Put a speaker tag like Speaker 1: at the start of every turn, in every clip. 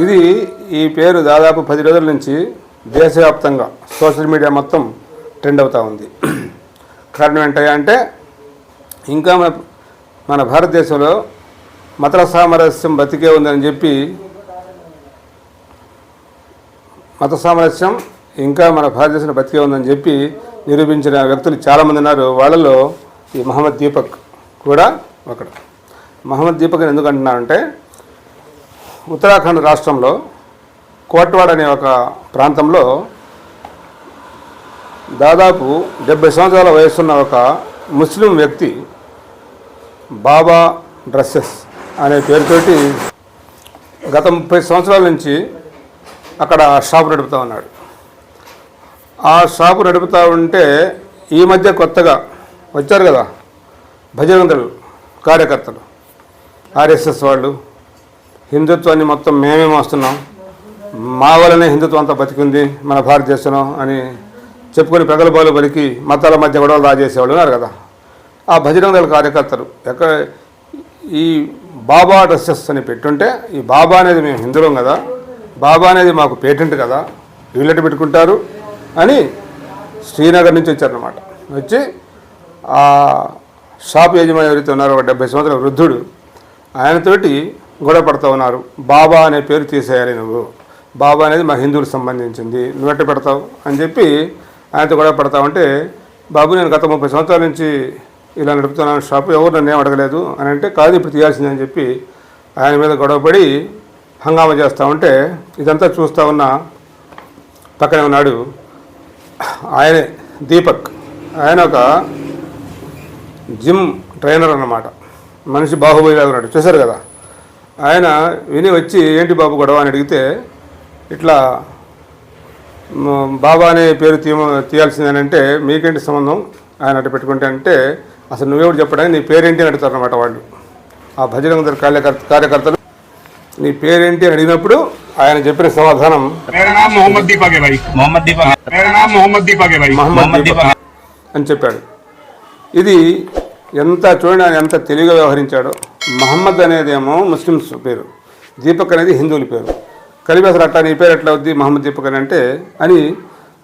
Speaker 1: ఇది ఈ పేరు దాదాపు పది రోజుల నుంచి దేశవ్యాప్తంగా సోషల్ మీడియా మొత్తం ట్రెండ్ అవుతూ ఉంది. కారణం ఏంటయ్యా అంటే ఇంకా మన మన భారతదేశంలో మత సామరస్యం బతికే ఉందని చెప్పి మత సామరస్యం ఇంకా మన భారతదేశంలో బతికే ఉందని చెప్పి నిరూపించిన వ్యక్తులు చాలామంది ఉన్నారు. వాళ్ళలో ఈ మహమ్మద్ దీపక్ కూడా ఒకడు. మహమ్మద్ దీపక్ అని ఎందుకు ఉత్తరాఖండ్ రాష్ట్రంలో కోట్వాడ్ అనే ఒక ప్రాంతంలో దాదాపు డెబ్బై సంవత్సరాల వయసున్న ఒక ముస్లిం వ్యక్తి బాబా డ్రెస్సెస్ అనే పేరుతోటి గత ముప్పై సంవత్సరాల నుంచి అక్కడ షాపు నడుపుతూ ఉన్నాడు. ఆ షాపు నడుపుతూ ఉంటే ఈ మధ్య కొత్తగా వచ్చారు కదా భజరంగులు కార్యకర్తలు ఆర్ఎస్ఎస్ వాళ్ళు. హిందుత్వాన్ని మొత్తం మేమే మోస్తున్నాం. మా వల్లనే హిందుత్వం అంతా బతికింది మన భారతదేశంలో అని చెప్పుకొని ప్రగల్భాలు పలికి మతాల మధ్య గొడవలు రాజేసేవాళ్ళు ఉన్నారు కదా. ఆ భజరంగల కార్యకర్తలు ఎక్కడ ఈ బాబా డ్రెస్సెస్ అని పెట్టుంటే ఈ బాబా అనేది మేము హిందువులం కదా బాబా అనేది మాకు పేటెంట్ కదా వీళ్ళటి పెట్టుకుంటారు అని శ్రీనగర్ నుంచి వచ్చారనమాట వచ్చి ఆ షాప్ యజమాని ఎవరైతే ఉన్నారో ఒక డెబ్బై సంవత్సరాల వృద్ధుడు ఆయనతోటి గొడవ పడుతూ ఉన్నారు. బాబా అనే పేరు తీసేయాలి నువ్వు. బాబా అనేది మా హిందువులకు సంబంధించింది. నువ్వు ఎట్ట పెడతావు? అని చెప్పి ఆయనతో గొడవ పడతావు ఉంటే బాబు నేను గత ముప్పై సంవత్సరాల నుంచి ఇలా నడుపుతున్నాను. షాపు ఎవరు నన్ను ఏం అడగలేదు? అని అంటే కాదు ఇప్పుడు తీయాల్సిందని చెప్పి ఆయన మీద గొడవపడి హంగామా చేస్తూ ఉంటే ఇదంతా చూస్తూ ఉన్న పక్కనే ఉన్నాడు ఆయనే దీపక్. ఆయన ఒక జిమ్ ట్రైనర్ అన్నమాట. మనిషి బాహుబలిలాగా ఉన్నాడు. చూశారు కదా? ఆయన విని వచ్చి ఏంటి బాబు గొడవ? అని అడిగితే ఇట్లా బాబా అనే పేరు తీయ తీయాల్సిందేనంటే మీకేంటి సంబంధం? ఆయన అటు పెట్టుకుంటే అంటే అసలు నువ్వెవడు చెప్పడానికి? నీ పేరేంటి? అని అడుగుతారు అనమాట వాళ్ళు. ఆ భజరంగ దళ కార్యకర్త కార్యకర్తలు నీ పేరేంటి? అని అడిగినప్పుడు ఆయన చెప్పిన సమాధానం అని చెప్పాడు. ఇది ఎంత చూడండి ఆయన ఎంత తెలివిగా వ్యవహరించాడో. మహమ్మద్ అనేదేమో ముస్లిమ్స్ పేరు. దీపక్ అనేది హిందువుల పేరు. కలిపి అసలు అట్లా నీ పేరు ఎట్లా అవుద్ది? మహమ్మద్ దీపక్ అని అంటే అని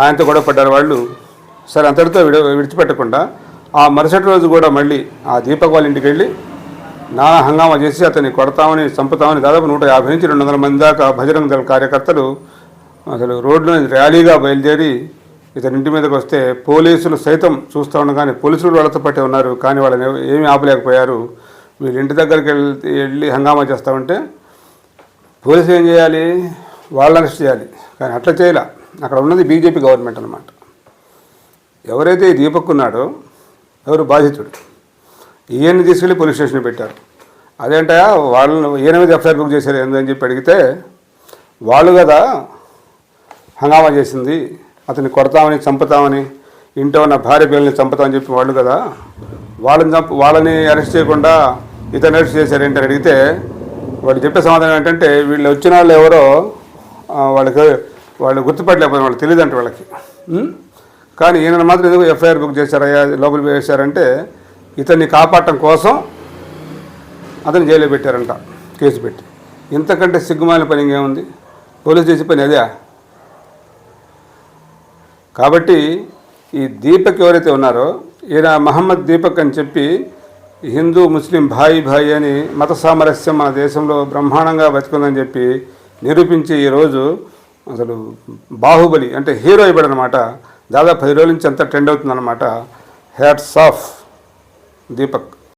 Speaker 1: ఆయనతో గొడవ పడ్డారు వాళ్ళు. సరే అంతటితో విడ విడిచిపెట్టకుండా ఆ మరుసటి రోజు కూడా మళ్ళీ ఆ దీపక్ వాళ్ళ ఇంటికి వెళ్ళి నానా హంగామా చేసి అతన్ని కొడతామని చంపుతామని దాదాపు నూట యాభై నుంచి రెండు వందల మంది దాకా భజరంగ దళ కార్యకర్తలు అసలు రోడ్లో ర్యాలీగా బయలుదేరి ఇతని ఇంటి మీదకి వస్తే పోలీసులు సైతం చూస్తూ ఉండగానే పోలీసులు వాళ్ళతో పట్టే ఉన్నారు. కానీ వాళ్ళని ఏమీ ఆపలేకపోయారు. వీళ్ళ ఇంటి దగ్గరికి వెళ్ళి వెళ్ళి హంగామా చేస్తామంటే పోలీసు ఏం చేయాలి? వాళ్ళని అరెస్ట్ చేయాలి. కానీ అట్లా చేయలే. అక్కడ ఉన్నది బీజేపీ గవర్నమెంట్ అనమాట ఎవరైతే ఈ దీపక్ ఉన్నాడో ఎవరు బాధితుడు? ఈయన్ని తీసుకెళ్ళి పోలీస్ స్టేషన్ పెట్టారు. అదేంటయా వాళ్ళని ఈయన మీద ఎఫ్ఐఆర్ బుక్ చేశారు ఏందని చెప్పి అడిగితే వాళ్ళు కదా హంగామా చేసింది అతన్ని కొడతామని చంపుతామని ఇంట్లో ఉన్న భార్య పిల్లల్ని చంపుతామని చెప్పి వాళ్ళు కదా వాళ్ళని చంపు వాళ్ళని అరెస్ట్ చేయకుండా ఇతను అరెస్ట్ చేశారేంటి అని అడిగితే వాడు చెప్పే సమాధానం ఏంటంటే వీళ్ళు వచ్చిన వాళ్ళు ఎవరో వాళ్ళకి వాళ్ళు గుర్తుపట్టలేకపోయిన వాళ్ళు తెలియదు అంటే వాళ్ళకి? కానీ ఈయన మాత్రం ఎందుకు ఎఫ్ఐఆర్ బుక్ చేశారయ్యా లోపల వేశారంటే ఇతన్ని కాపాడటం కోసం అతను జైల్లో పెట్టారంట కేసు పెట్టి. ఇంతకంటే సిగ్గుమాలిన పని ఇంకేముంది? పోలీసు చేసే పని అదే. కాబట్టి ఈ దీపక్ ఎవరైతే ఉన్నారో ఈయన మహమ్మద్ దీపక్ అని చెప్పి హిందూ ముస్లిం భాయి భాయి అని మత సామరస్యం మన దేశంలో బ్రహ్మాండంగా బతుకుందని చెప్పి నిరూపించి ఈరోజు అసలు బాహుబలి అంటే హీరో అయిపోయాడనమాట దాదాపు పది రోజుల నుంచి అంతా ట్రెండ్ అవుతుందన్నమాట. Hats off Deepak.